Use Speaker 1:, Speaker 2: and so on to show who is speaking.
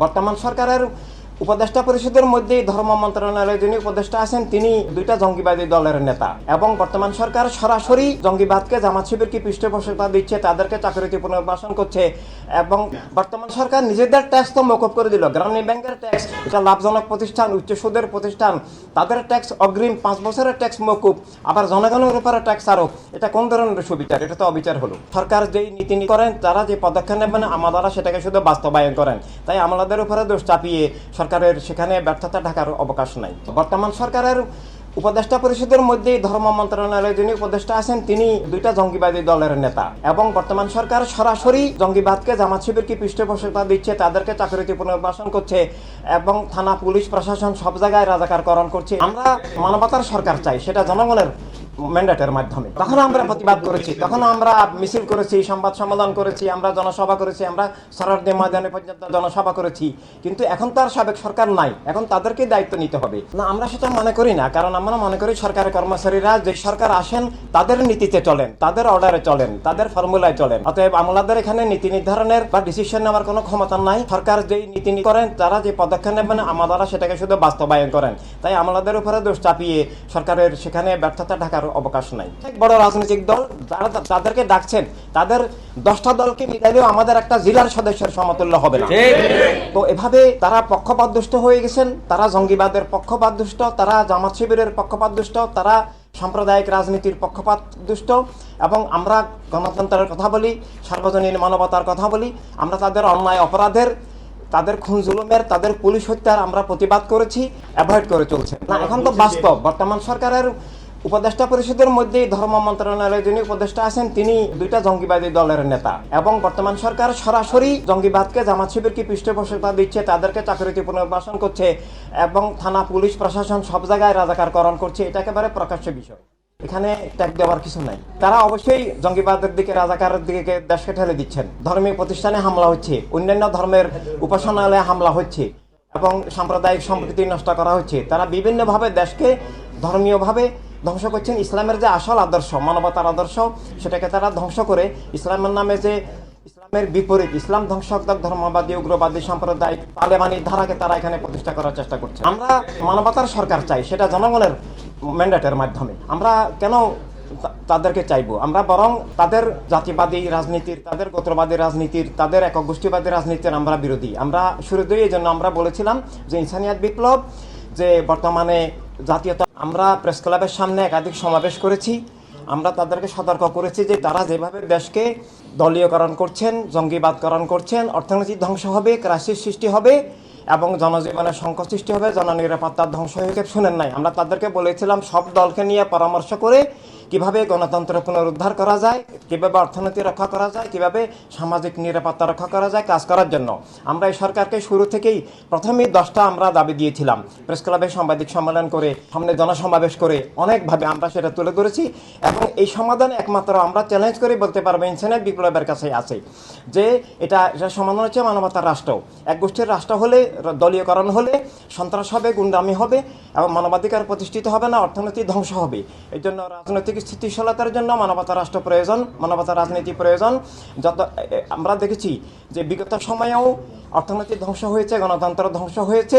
Speaker 1: বর্তমান সরকারের উপদেষ্টা পরিষদের মধ্যে ধর্ম মন্ত্রণালয়ে যিনি উপদেষ্টা আছেন, তিনি দুইটা জঙ্গিবাদী দলের নেতা। এবং বর্তমান সরকার সরাসরি জঙ্গিবাদকে জামাত শিবিরকে পৃষ্ঠপোষকতা দিচ্ছে, তাদেরকে চাকরিতে পুনর্বাসন করছে এবং বর্তমান সরকার নিজেদের ট্যাক্স তো মকুব করে দিল। গ্রামীণ ব্যাংকের ট্যাক্স এটা লাভজনক প্রতিষ্ঠান, উচ্চ সুদের প্রতিষ্ঠান, তাদের ট্যাক্স অগ্রিম পাঁচ বছরের ট্যাক্স মকুব, আবার জনগণের উপরে ট্যাক্স আরোপ। এটা কোন ধরনের সুবিচার? এটা তো অবিচার হলো। সরকার যেই নীতি করেন, তারা যে পদক্ষেপ নেবেন, আমাদের সেটাকে শুধু বাস্তবায়ন করেন। তাই আমাদের উপরে দোষ চাপিয়ে সরকারের, সেখানে ব্যর্থতা ঢাকার অবকাশ নাই। বর্তমান সরকারের উপদেষ্টা পরিষদের মধ্যে ধর্ম মন্ত্রণালয়ে যিনি উপদেষ্টা আছেন, তিনি দুইটা জঙ্গিবাদী দলের নেতা। এবং বর্তমান সরকার সরাসরি জঙ্গিবাদকে জামাত শিবিরকে পৃষ্ঠপোষকতা দিচ্ছে, তাদেরকে চাকরিতে পুনর্বাসন করছে এবং থানা, পুলিশ, প্রশাসন সব জায়গায় রাজাকারকরণ করছে। আমরা মানবতার সরকার চাই, সেটা জনগণের ম্যান্ডেটের মাধ্যমে। তখন আমরা প্রতিবাদ করেছি, তখন আমরা মিছিল করেছি, সংবাদ সম্মেলন করেছি, আমরা জনসভা করেছি, আমরা সরারদি ময়দানে পর্যন্ত জনসভা করেছি। কিন্তু এখন তার সাবেক সরকার নাই, এখন তাদেরকে দায়িত্ব নিতে হবে। না, আমরা সেটা মনে করি না, কারণ আমরা মনে করি সরকারের কর্মচারীরা যে সরকার আসেন, তাদের নীতিতে চলেন, তাদের অর্ডারে চলেন, তাদের ফর্মুলায় চলেন। অতএব আমলাদের এখানে নীতি নির্ধারণের বা ডিসিশন নেওয়ার কোনো ক্ষমতা নাই। সরকার যেই নীতি করেন, তারা যে পদক্ষেপ নেবেন আমাদের সেটাকে শুধু বাস্তবায়ন করেন। তাই আমলাদের উপরে দোষ চাপিয়ে সরকারের সেখানে ব্যর্থতা ঢাকার অবকাশ নাই। বড় রাজনৈতিক দল যারা তাদেরকে ডাকছেন তাদের দশটা দলকে মিলাইলেও আমাদের একটা জেলার সদস্যের সমতুল্য হবে না। তো এভাবে তারা পক্ষপাতদুষ্ট হয়ে গেছেন তারা জঙ্গিবাদের পক্ষপাতদুষ্ট তারা জামাত শিবিরের পক্ষপাতদুষ্ট তারা সাম্প্রদায়িক রাজনীতির পক্ষপাত দুষ্ট এবং আমরা গণতন্ত্রের কথা বলি সার্বজনীন মানবতার কথা বলি আমরা তাদের অন্যায় অপরাধের তাদের খুন জুলুমের তাদের পুলিশ হত্যার আমরা প্রতিবাদ করেছি অ্যাভয়েড করে চলছে। না এখন তো বাস্তব। বর্তমান সরকারের উপদেষ্টা পরিষদের মধ্যে ধর্ম মন্ত্রণালয়ে যিনি উপদেষ্টা আছেন, তিনি দুইটা জঙ্গিবাদী দলের নেতা। এবং বর্তমান সরকার সরাসরি জঙ্গিবাদকে জামাত শিবিরকে পৃষ্ঠপোষকতা দিচ্ছে, তাদেরকে চাকরিতে পুনর্বাসন করছে এবং থানা, পুলিশ, প্রশাসন সব জায়গায় রাজাকারকরণ করছে, এটা একেবারে প্রকাশ্য বিষয়। এখানে ট্যাগ দেওয়ার কিছু নাই। তারা অবশ্যই জঙ্গিবাদের দিকে, রাজাকারের দিকে দেশকে ঠেলে দিচ্ছেন। ধর্মীয় প্রতিষ্ঠানে হামলা হচ্ছে, অন্যান্য ধর্মের উপাসনালয়ে হামলা হচ্ছে এবং সাম্প্রদায়িক সম্প্রীতি নষ্ট করা হচ্ছে। তারা বিভিন্নভাবে দেশকে ধর্মীয়ভাবে ধ্বংস করছেন ইসলামের যে আসল আদর্শ, মানবতার আদর্শ, সেটাকে তারা ধ্বংস করে ইসলামের নামে যে ইসলামের বিপরীত, ইসলাম ধ্বংসক ধর্মবাদী, উগ্রবাদী সাম্প্রদায়িক তালেবানি ধারাকে তারা এখানে প্রতিষ্ঠা করার চেষ্টা করছে। আমরা মানবতার সরকার চাই, সেটা জনগণের ম্যান্ডেটের মাধ্যমে। আমরা কেন তাদেরকে চাইব? আমরা বরং তাদের জাতিবাদী রাজনীতির, তাদের গোত্রবাদী রাজনীতির, তাদের একক গোষ্ঠীবাদী রাজনীতির আমরা বিরোধী। আমরা শুরুতেই এই জন্য আমরা বলেছিলাম যে ইনসানিয়াত বিপ্লব যে বর্তমানে জাতীয়তা, আমরা প্রেস ক্লাবের সামনে একাধিক সমাবেশ করেছি। আমরা তাদেরকে সতর্ক করেছি যে তারা যেভাবে দেশকে দলীয়করণ করছেন, জঙ্গিবাদকরণ করছেন অর্থনৈতিক ধ্বংস হবে, ক্রাইসিস সৃষ্টি হবে এবং জনজীবনের সংকট সৃষ্টি হবে জননিরাপত্তার ধ্বংস হয়ে শুনেন নাই, আমরা তাদেরকে বলেছিলাম, সব দলকে নিয়ে পরামর্শ করে কীভাবে গণতন্ত্র পুনরুদ্ধার করা যায়, কীভাবে অর্থনীতি রক্ষা করা যায়, কীভাবে সামাজিক নিরাপত্তা রক্ষা করা যায় কাজ করার জন্য। আমরা এই সরকারকে শুরু থেকেই প্রথমেই দশটা আমরা দাবি দিয়েছিলাম। প্রেস ক্লাবে সাংবাদিক সম্মেলন করে, সামনে জনসমাবেশ করে অনেকভাবে আমরা সেটা তুলে ধরেছি এবং এই সমাধান একমাত্র আমরা চ্যালেঞ্জ করে বলতে পারব ইনসানের বিপ্লবের কাছে আছে। যে এটা এটা সমাধান হচ্ছে মানবতার রাষ্ট্র। এক গোষ্ঠীর রাষ্ট্র হলে, দলীয়করণ হলে, সন্ত্রাস হবে, গুন্ডামি হবে এবং মানবাধিকার প্রতিষ্ঠিত হবে না, অর্থনীতি ধ্বংস হবে। এই জন্য রাজনৈতিক স্থিতিশীলতার জন্য মানবতা রাষ্ট্র প্রয়োজন মানবতা রাজনীতি প্রয়োজন। যত আমরা দেখেছি যে বিগত সময়েও অর্থনীতি ধ্বংস হয়েছে, গণতন্ত্র ধ্বংস হয়েছে।